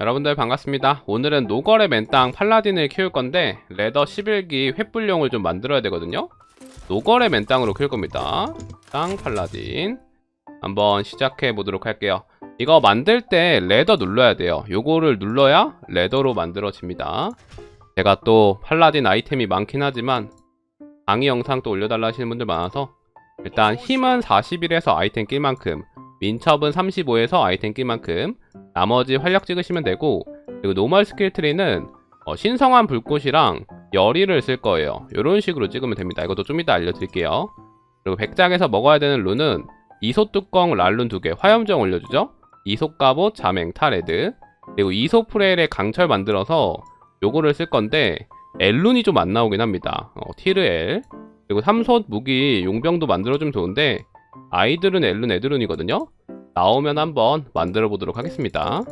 여러분들 반갑습니다. 오늘은 노걸의 맨땅 팔라딘을 키울 건데 레더 11기 횃불용을 좀 만들어야 되거든요. 노걸의 맨땅으로 키울 겁니다. 땅 팔라딘 한번 시작해 보도록 할게요. 이거 만들 때 레더 눌러야 돼요. 요거를 눌러야 레더로 만들어집니다. 제가 또 팔라딘 아이템이 많긴 하지만 강의 영상 또 올려달라 하시는 분들 많아서 일단 힘은 41에서 아이템 낄 만큼 민첩은 35에서 아이템 낄 만큼 나머지 활력 찍으시면 되고 그리고 노멀 스킬 트리는 어, 신성한 불꽃이랑 열의를 쓸 거예요. 이런 식으로 찍으면 됩니다. 이것도 좀 이따 알려드릴게요. 그리고 백작에서 먹어야 되는 룬은 이소 뚜껑 랄룬 2개 화염정 올려주죠? 이소 갑옷 자맹 타레드. 그리고 이소 프레일의 강철 만들어서 요거를 쓸 건데 엘룬이 좀 안 나오긴 합니다. 어, 티르엘 그리고 삼솥 무기 용병도 만들어주면 좋은데 아이들은 엘룬 애들룬이거든요 나오면 한번 만들어 보도록 하겠습니다.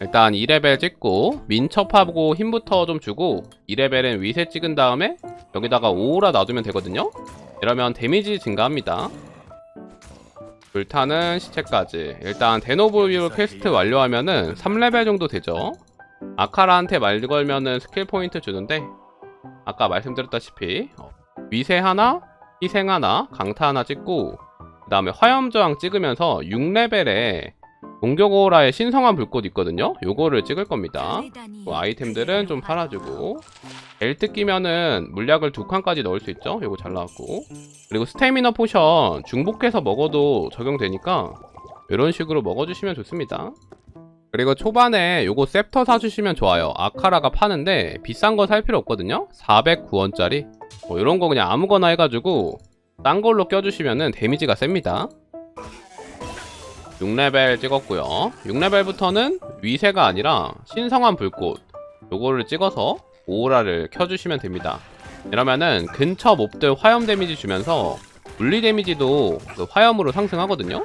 일단 2레벨 찍고 민첩하고 힘부터 좀 주고 2레벨은 위세 찍은 다음에 여기다가 오라 놔두면 되거든요. 이러면 데미지 증가합니다. 불타는 시체까지 일단 데노블유 퀘스트 완료하면은 3레벨 정도 되죠. 아카라한테 말 걸면은 스킬 포인트 주는데 아까 말씀드렸다시피 어, 위세 하나, 희생 하나, 강타 하나 찍고 그 다음에 화염저항 찍으면서 6레벨에 공격오라의 신성한 불꽃 있거든요? 요거를 찍을 겁니다. 그 아이템들은 좀 팔아주고. 벨트 끼면은 물약을 두 칸까지 넣을 수 있죠? 요거 잘 나왔고. 그리고 스태미너 포션 중복해서 먹어도 적용되니까 이런 식으로 먹어주시면 좋습니다 그리고 초반에 요거 셉터 사주시면 좋아요 아카라가 파는데 비싼 거 살 필요 없거든요 409원짜리 뭐 이런 거 그냥 아무거나 해가지고 딴 걸로 껴주시면은 데미지가 셉니다. 6레벨 찍었고요. 6레벨부터는 위세가 아니라 신성한 불꽃 요거를 찍어서 오라를 켜주시면 됩니다. 이러면은 근처 몹들 화염 데미지 주면서 물리 데미지도 그 화염으로 상승하거든요.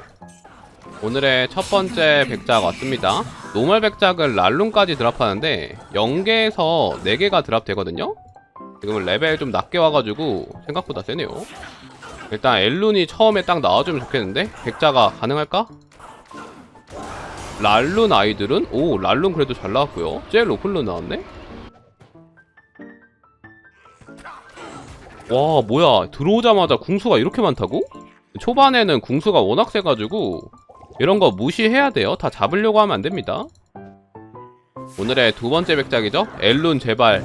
오늘의 첫 번째 백작 왔습니다. 노멀 백작은 랄룬까지 드랍하는데 0개에서 4개가 드랍되거든요. 지금은 레벨 좀 낮게 와가지고 생각보다 세네요. 일단 엘룬이 처음에 딱 나와주면 좋겠는데? 백자가 가능할까? 랄룬 아이들은? 오 랄룬 그래도 잘 나왔고요 제일 로클룬 나왔네? 와 뭐야 들어오자마자 궁수가 이렇게 많다고? 초반에는 궁수가 워낙 세가지고 이런 거 무시해야 돼요. 다 잡으려고 하면 안 됩니다. 오늘의 두 번째 백작이죠. 엘룬 제발.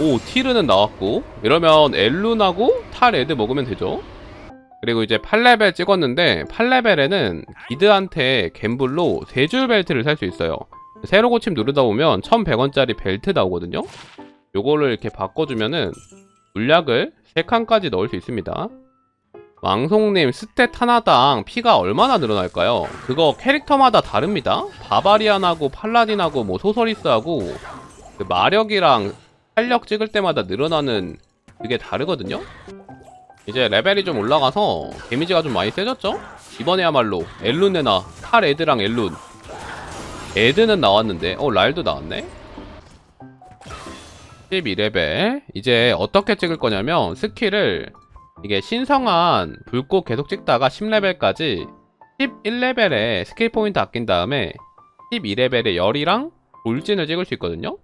오 티르는 나왔고. 이러면 엘룬하고 탈 레드 먹으면 되죠. 그리고 이제 8레벨 찍었는데 8레벨에는 기드한테 갬블로 3줄 벨트를 살 수 있어요. 새로 고침 누르다 보면 1100원짜리 벨트 나오거든요. 요거를 이렇게 바꿔주면은 물약을 3칸까지 넣을 수 있습니다 왕송님 스탯 하나당 피가 얼마나 늘어날까요? 그거 캐릭터마다 다릅니다. 바바리안하고 팔라딘하고 뭐 소서리스하고 그 마력이랑 활력 찍을 때마다 늘어나는 그게 다르거든요? 이제 레벨이 좀 올라가서 데미지가 좀 많이 세졌죠? 이번에야말로 엘룬 내나 탈 에드랑 엘룬. 에드는 나왔는데 어 랄도 나왔네? 12레벨. 이제 어떻게 찍을 거냐면 스킬을 이게 신성한 불꽃 계속 찍다가 10레벨까지 11레벨에 스킬 포인트 아낀 다음에 12레벨에 열이랑 돌진을 찍을 수 있거든요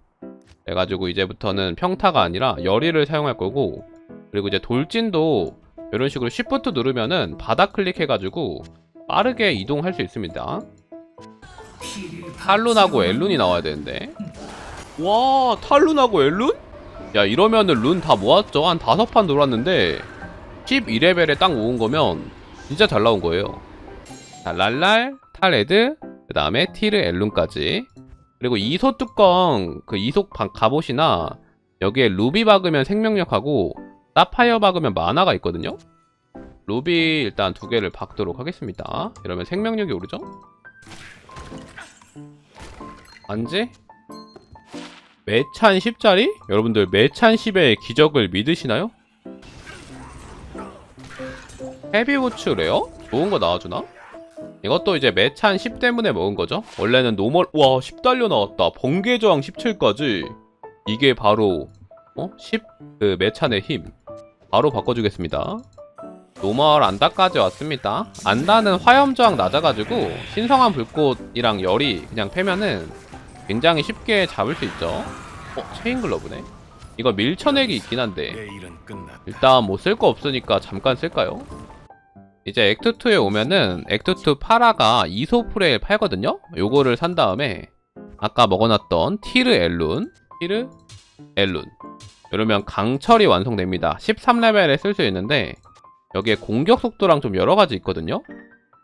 그래가지고 이제부터는 평타가 아니라 열이를 사용할 거고 그리고 이제 돌진도 이런 식으로 쉬프트 누르면은 바닥 클릭해가지고 빠르게 이동할 수 있습니다. 탈룬하고 엘룬이 나와야 되는데. 와, 탈룬하고 엘룬? 야, 이러면은 룬 다 모았죠? 한 다섯 판 돌았는데 12레벨에 딱 모은 거면 진짜 잘 나온 거예요. 자, 랄랄, 탈레드, 그 다음에 티르 엘룬까지. 그리고 이소 뚜껑, 그 이속 방- 갑옷이나 여기에 루비 박으면 생명력하고 사파이어 박으면 만화가 있거든요? 루비 일단 두 개를 박도록 하겠습니다. 이러면 생명력이 오르죠? 안지? 매찬 10짜리? 여러분들 매찬 10의 기적을 믿으시나요? 헤비우츠 레어? 좋은 거 나와주나? 이것도 이제 매찬 10 때문에 먹은 거죠. 원래는 노멀 와 10 달려 나왔다. 번개 저항 17까지. 이게 바로 어? 10? 그 매찬의 힘. 바로 바꿔주겠습니다. 노멀 안다까지 왔습니다. 안다는 화염저항 낮아가지고 신성한 불꽃이랑 열이 그냥 패면은 굉장히 쉽게 잡을 수 있죠. 어, 체인 글러브네. 이거 밀쳐내기 있긴 한데. 일단 뭐 쓸 거 없으니까 잠깐 쓸까요? 이제 액트2에 오면은 액트2 파라가 이소프레일 팔거든요? 요거를 산 다음에 아까 먹어놨던 티르 엘룬 티르 엘룬 이러면 강철이 완성됩니다 13레벨에 쓸 수 있는데 여기에 공격 속도랑 좀 여러 가지 있거든요?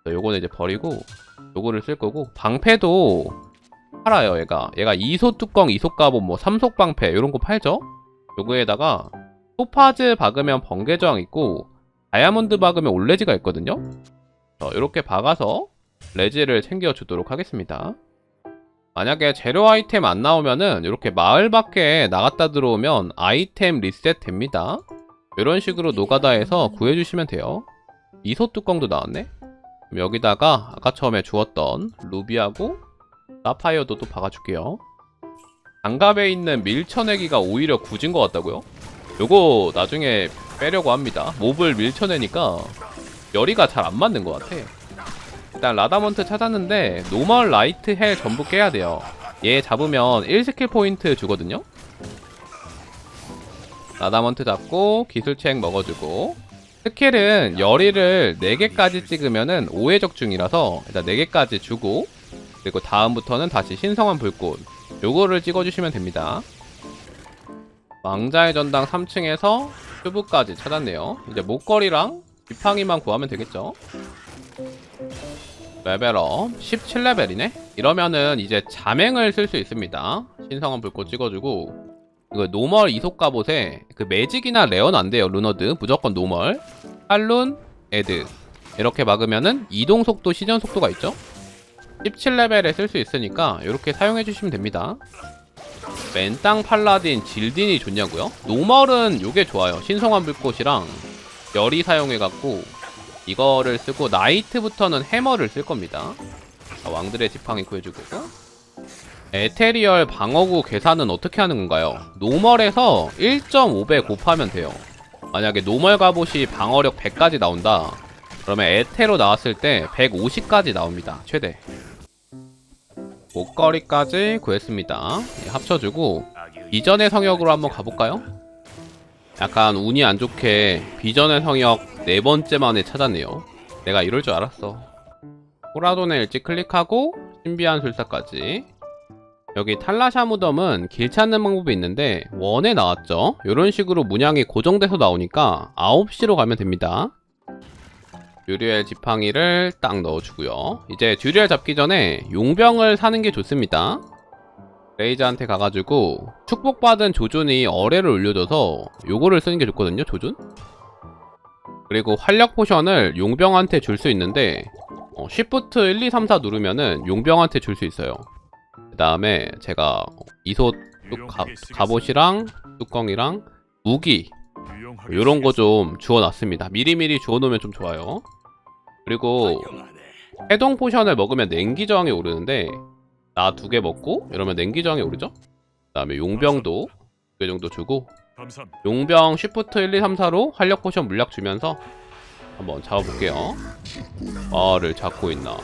그래서 요거는 이제 버리고 요거를 쓸 거고 방패도 팔아요 얘가 얘가 이소 뚜껑 이소 가본 뭐 삼속 방패 이런 거 팔죠? 요거에다가 토파즈 박으면 번개 저항 있고 다이아몬드 박으면 올레지가 있거든요. 이렇게 박아서 레지를 챙겨주도록 하겠습니다. 만약에 재료 아이템 안 나오면은 이렇게 마을 밖에 나갔다 들어오면 아이템 리셋 됩니다. 이런 식으로 노가다에서 구해주시면 돼요. 이소 뚜껑도 나왔네. 여기다가 아까 처음에 주었던 루비하고 사파이어도 또 박아줄게요. 장갑에 있는 밀쳐내기가 오히려 굳은 것 같다고요? 요거 나중에 빼려고 합니다. 몹을 밀쳐내니까 열이가 잘 안 맞는 것 같아. 일단 라다먼트 찾았는데 노멀 라이트 헬 전부 깨야 돼요. 얘 잡으면 1스킬 포인트 주거든요. 라다먼트 잡고 기술책 먹어주고 스킬은 열이를 4개까지 찍으면은 5회 적중이라서 일단 4개까지 주고 그리고 다음부터는 다시 신성한 불꽃 요거를 찍어주시면 됩니다. 왕자의 전당 3층에서 큐브까지 찾았네요. 이제 목걸이랑 지팡이만 구하면 되겠죠. 레벨업 17레벨이네? 이러면은 이제 자맹을 쓸 수 있습니다. 신성한 불꽃 찍어주고 이거 노멀 이속 갑옷에 그 매직이나 레어는 안 돼요. 루너드 무조건 노멀 할룬 에드 이렇게 막으면은 이동 속도 시전 속도가 있죠. 17레벨에 쓸 수 있으니까 이렇게 사용해 주시면 됩니다. 맨땅 팔라딘 질딘이 좋냐고요? 노멀은 요게 좋아요. 신성한 불꽃이랑 열이 사용해갖고 이거를 쓰고 나이트부터는 해머를 쓸 겁니다. 자, 왕들의 지팡이 구해주고 에테리얼 방어구 계산은 어떻게 하는 건가요? 노멀에서 1.5배 곱하면 돼요. 만약에 노멀 갑옷이 방어력 100까지 나온다. 그러면 에테로 나왔을 때 150까지 나옵니다. 최대. 목걸이까지 구했습니다. 예, 합쳐주고 비전의 성역으로 한번 가볼까요? 약간 운이 안 좋게 비전의 성역 네 번째 만에 찾았네요. 내가 이럴 줄 알았어. 호라돈에 일찍 클릭하고 신비한 술사까지. 여기 탈라샤 무덤은 길 찾는 방법이 있는데 원에 나왔죠. 이런 식으로 문양이 고정돼서 나오니까 9시로 가면 됩니다. 듀리엘 지팡이를 딱 넣어주고요. 이제 듀리엘 잡기 전에 용병을 사는 게 좋습니다. 레이저한테 가가지고 축복받은 조준이 어뢰를 올려줘서 요거를 쓰는 게 좋거든요. 조준. 그리고 활력 포션을 용병한테 줄 수 있는데 어, Shift 1, 2, 3, 4 누르면은 용병한테 줄 수 있어요. 그 다음에 제가 이소 뚝 가, 갑옷이랑 뚜껑이랑 무기 요런 거 좀 주워놨습니다. 미리미리 주워놓으면 좀 좋아요. 그리고 해동 포션을 먹으면 냉기 저항이 오르는데 나 두 개 먹고 이러면 냉기 저항이 오르죠? 그 다음에 용병도 두 개 정도 주고. 용병 쉬프트 1, 2, 3, 4로 활력 포션 물약 주면서 한번 잡아볼게요. 말을 잡고 있나?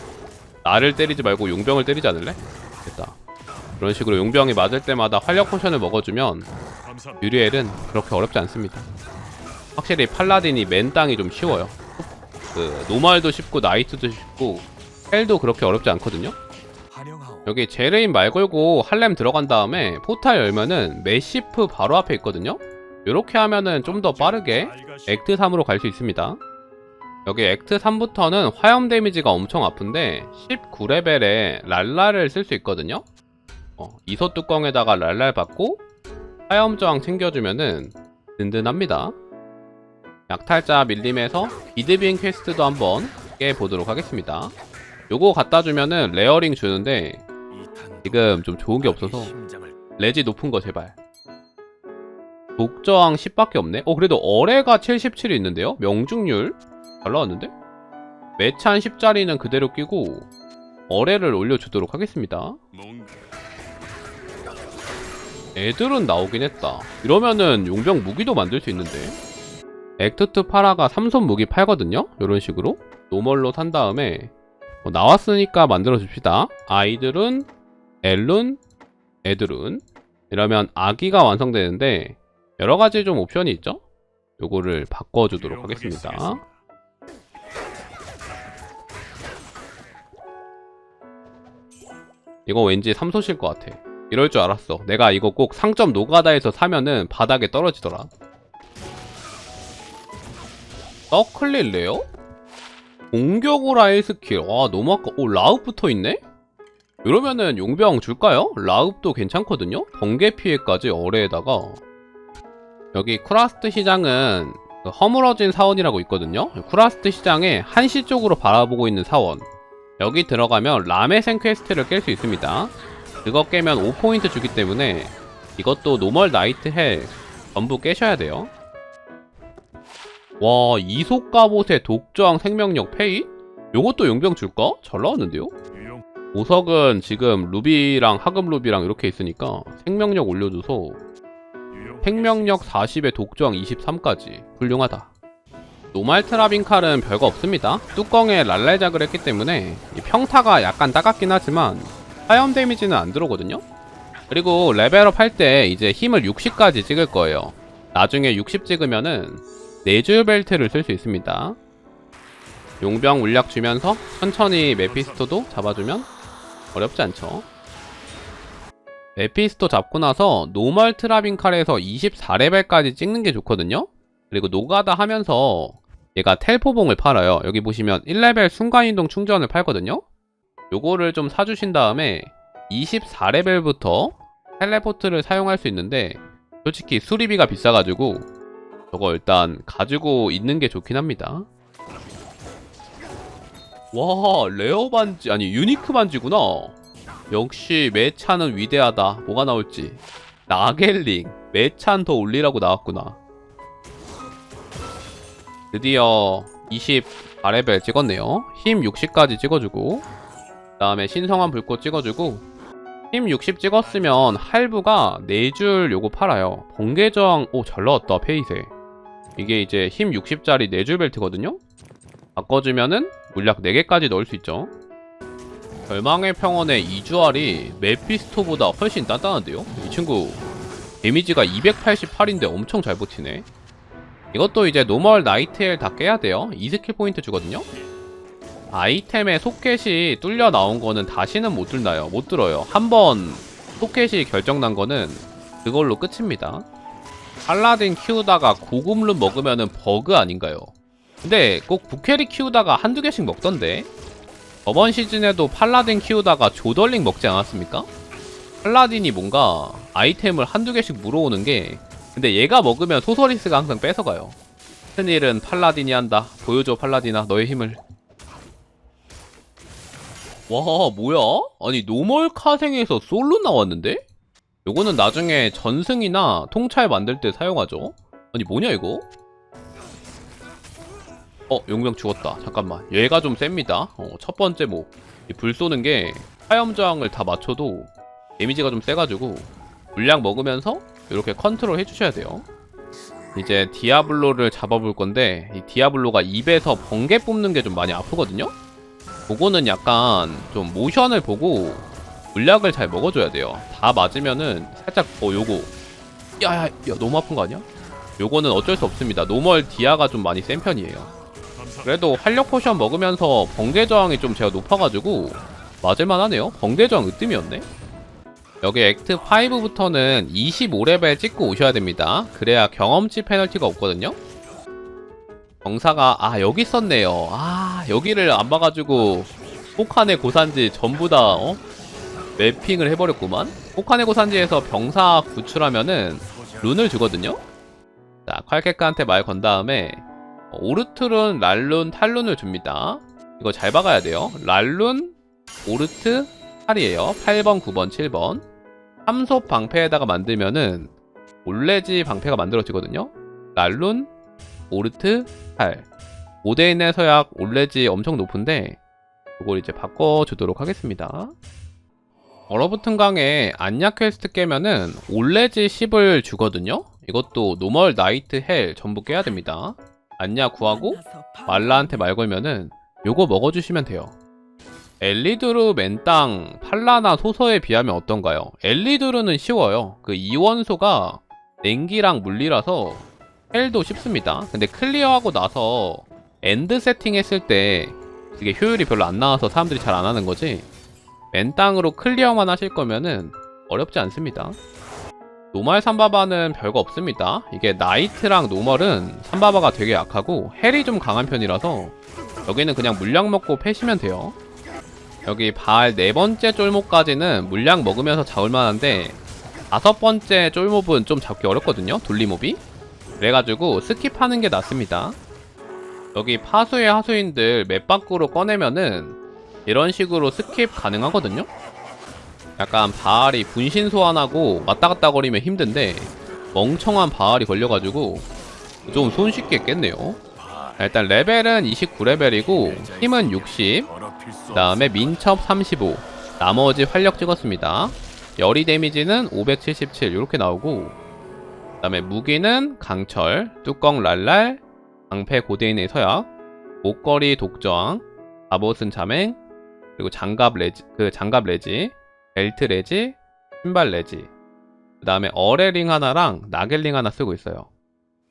나를 때리지 말고 용병을 때리지 않을래? 됐다. 그런 식으로 용병이 맞을 때마다 활력 포션을 먹어주면. 유리엘은 그렇게 어렵지 않습니다. 확실히 팔라딘이 맨 땅이 좀 쉬워요. 그 노말도 쉽고 나이트도 쉽고 헬도 그렇게 어렵지 않거든요. 여기 제레인 말 걸고 할렘 들어간 다음에 포탈 열면은 메시프 바로 앞에 있거든요. 이렇게 하면은 좀 더 빠르게 액트 3으로 갈 수 있습니다. 여기 액트 3부터는 화염 데미지가 엄청 아픈데 19레벨에 랄라를 쓸 수 있거든요. 어, 이소 뚜껑에다가 랄랄 받고 화염 저항 챙겨주면은 든든합니다. 약탈자 밀림에서 비드빙 퀘스트도 한번 깨보도록 하겠습니다. 요거 갖다 주면은 레어링 주는데 지금 좀 좋은 게 없어서 레지 높은 거 제발. 독저항 10밖에 없네? 어 그래도 어뢰가 77이 있는데요? 명중률? 잘 나왔는데? 매찬 10짜리는 그대로 끼고 어뢰를 올려주도록 하겠습니다. 애들은 나오긴 했다. 이러면은 용병 무기도 만들 수 있는데. 액트2 파라가 삼손 무기 팔거든요? 이런 식으로. 노멀로 산 다음에. 뭐 나왔으니까 만들어 줍시다. 아이들은 엘룬 애들은. 이러면 아기가 완성되는데 여러 가지 좀 옵션이 있죠? 요거를 바꿔주도록 하겠습니다. 이거 왠지 삼소실 것 같아 이럴 줄 알았어 내가 이거 꼭 상점 노가다에서 사면은 바닥에 떨어지더라 레어? 공격을 아예 스킬 와 너무 아까 오 라읍 붙어 있네? 이러면은 용병 줄까요? 라읍도 괜찮거든요? 번개 피해까지 어뢰에다가 여기 쿠라스트 시장은 그 허물어진 사원이라고 있거든요 쿠라스트 시장의 한시 쪽으로 바라보고 있는 사원 여기 들어가면 라메생 퀘스트를 깰 수 있습니다 그거 깨면 5포인트 주기 때문에 이것도 노멀 나이트 헬 전부 깨셔야 돼요 와 이속 갑옷의 독저항 생명력 페이? 요것도 용병 줄까? 잘 나왔는데요? 보석은 지금 루비랑 하급 루비랑 이렇게 있으니까 생명력 올려줘서 생명력 40에 독저항 23까지 훌륭하다 노말 트라빈 칼은 별거 없습니다 뚜껑에 랄랄작을 했기 때문에 이 평타가 약간 따갑긴 하지만 화염 데미지는 안 들어오거든요? 그리고 레벨업 할 때 이제 힘을 60까지 찍을 거예요. 나중에 60 찍으면은 네줄 벨트를 쓸 수 있습니다. 용병 물약 주면서 천천히 메피스토도 잡아주면 어렵지 않죠? 메피스토 잡고 나서 노멀 트라빈 칼에서 24레벨까지 찍는 게 좋거든요? 그리고 노가다 하면서 얘가 텔포봉을 팔아요. 여기 보시면 1레벨 순간이동 충전을 팔거든요 요거를 좀 사주신 다음에 24레벨부터 텔레포트를 사용할 수 있는데 솔직히 수리비가 비싸가지고 저거 일단 가지고 있는 게 좋긴 합니다. 와 레어 반지 아니 유니크 반지구나. 역시 매차는 위대하다. 뭐가 나올지. 나겔링. 매찬 더 올리라고 나왔구나. 드디어 24레벨 찍었네요. 힘 60까지 찍어주고. 그 다음에 신성한 불꽃 찍어주고 힘 60 찍었으면 할부가 4줄 요거 팔아요. 번개저항 오 잘 나왔다 페이세. 이게 이제 힘 60짜리 4줄 벨트거든요? 바꿔주면은 물약 4개까지 넣을 수 있죠. 절망의 평원의 이주알이 메피스토보다 훨씬 단단한데요? 이 친구 데미지가 288인데 엄청 잘 버티네. 이것도 이제 노멀 나이트엘 다 깨야 돼요. 2스킬 포인트 주거든요 아이템의 소켓이 뚫려 나온 거는 다시는 못 들나요? 못 들어요. 한 번 소켓이 결정난 거는 그걸로 끝입니다. 팔라딘 키우다가 고급룬 먹으면은 버그 아닌가요? 근데 꼭 부캐리 키우다가 한두 개씩 먹던데? 저번 시즌에도 팔라딘 키우다가 조덜링 먹지 않았습니까? 팔라딘이 뭔가 아이템을 한두 개씩 물어오는 게 근데 얘가 먹으면 소서리스가 항상 뺏어가요. 큰일은 팔라딘이 한다. 보여줘 팔라딘아 너의 힘을 와 뭐야? 아니 노멀 카생에서 솔로 나왔는데? 요거는 나중에 전승이나 통찰 만들 때 사용하죠 아니 뭐냐 이거? 어 용병 죽었다 잠깐만 얘가 좀 셉니다 어, 첫 번째 뭐불 쏘는 게 화염 저항을 다 맞춰도 데미지가 좀 세가지고 물량 먹으면서 이렇게 컨트롤 해주셔야 돼요 이제 디아블로를 잡아볼 건데 이 디아블로가 입에서 번개 뽑는 게 좀 많이 아프거든요 그거는 약간 좀 모션을 보고 물약을 잘 먹어줘야 돼요 다 맞으면은 살짝 어 요거 야야 야, 너무 아픈 거 아니야? 요거는 어쩔 수 없습니다 노멀 디아가 좀 많이 센 편이에요 그래도 활력 포션 먹으면서 번개 저항이 좀 제가 높아가지고 맞을만 하네요. 번개 저항 으뜸이었네. 여기 액트 5부터는 25레벨 찍고 오셔야 됩니다. 그래야 경험치 페널티가 없거든요. 병사가 아 여기 있었네요. 아 여기를 안 봐가지고 포칸의 고산지 전부 다 어? 매핑을 해버렸구만. 포칸의 고산지에서 병사 구출하면은 룬을 주거든요. 자 콸케크한테 말 건 다음에 어, 오르트룬, 랄룬, 탈룬을 줍니다. 이거 잘 박아야 돼요. 랄룬, 오르트, 탈이에요. 8번, 9번, 7번. 삼속 방패에다가 만들면은 올레지 방패가 만들어지거든요. 랄룬, 오르트, 탈. 5대1의 서약 올레지 엄청 높은데 이걸 이제 바꿔주도록 하겠습니다. 얼어붙은 강에 안약 퀘스트 깨면은 올레지 10을 주거든요. 이것도 노멀 나이트 헬 전부 깨야 됩니다. 안냐 구하고 말라한테 말 걸면은 요거 먹어주시면 돼요. 엘리드루 맨땅 팔라나 소서에 비하면 어떤가요? 엘리드루는 쉬워요. 그 이원소가 냉기랑 물리라서 헬도 쉽습니다. 근데 클리어하고 나서 엔드 세팅 했을 때 이게 효율이 별로 안 나와서 사람들이 잘 안 하는 거지. 맨 땅으로 클리어만 하실 거면은 어렵지 않습니다. 노멀 삼바바는 별거 없습니다. 이게 나이트랑 노멀은 삼바바가 되게 약하고 헬이 좀 강한 편이라서 여기는 그냥 물량 먹고 패시면 돼요. 여기 발 네 번째 쫄목까지는 물량 먹으면서 잡을 만한데 다섯 번째 쫄몹은 좀 잡기 어렵거든요. 돌리몹이. 그래가지고 스킵하는 게 낫습니다. 여기 파수의 하수인들 맵 밖으로 꺼내면은 이런 식으로 스킵 가능하거든요. 약간 바알이 분신 소환하고 왔다 갔다 거리면 힘든데 멍청한 바알이 걸려가지고 좀 손쉽게 깼네요. 자, 일단 레벨은 29레벨이고 힘은 60, 그 다음에 민첩 35, 나머지 활력 찍었습니다. 열이 데미지는 577 이렇게 나오고 그 다음에 무기는 강철, 뚜껑 랄랄, 방패 고대인의 서약, 목걸이 독저항, 갑옷은 자맹, 그리고 장갑 레지, 그 장갑 레지, 벨트 레지, 신발 레지. 그 다음에 어레링 하나랑 나겔링 하나 쓰고 있어요.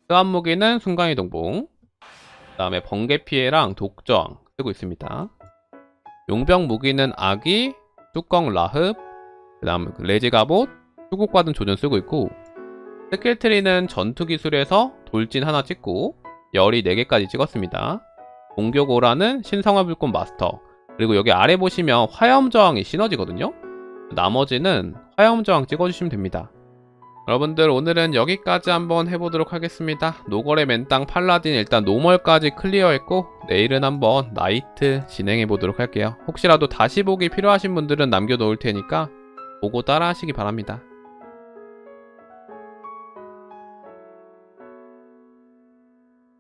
뜨한 무기는 순간이동봉. 그 다음에 번개 피해랑 독저항 쓰고 있습니다. 용병 무기는 아기, 뚜껑 라흡, 그 다음 레지 갑옷, 수국받은 조전 쓰고 있고 스킬 트리는 전투 기술에서 돌진 하나 찍고 열이 4개까지 찍었습니다. 공격 오라는 신성화 불꽃 마스터 그리고 여기 아래 보시면 화염 저항이 시너지거든요. 나머지는 화염 저항 찍어주시면 됩니다. 여러분들 오늘은 여기까지 한번 해보도록 하겠습니다. 노걸의 맨땅 팔라딘 일단 노멀까지 클리어했고 내일은 한번 나이트 진행해보도록 할게요. 혹시라도 다시 보기 필요하신 분들은 남겨놓을 테니까 보고 따라 하시기 바랍니다.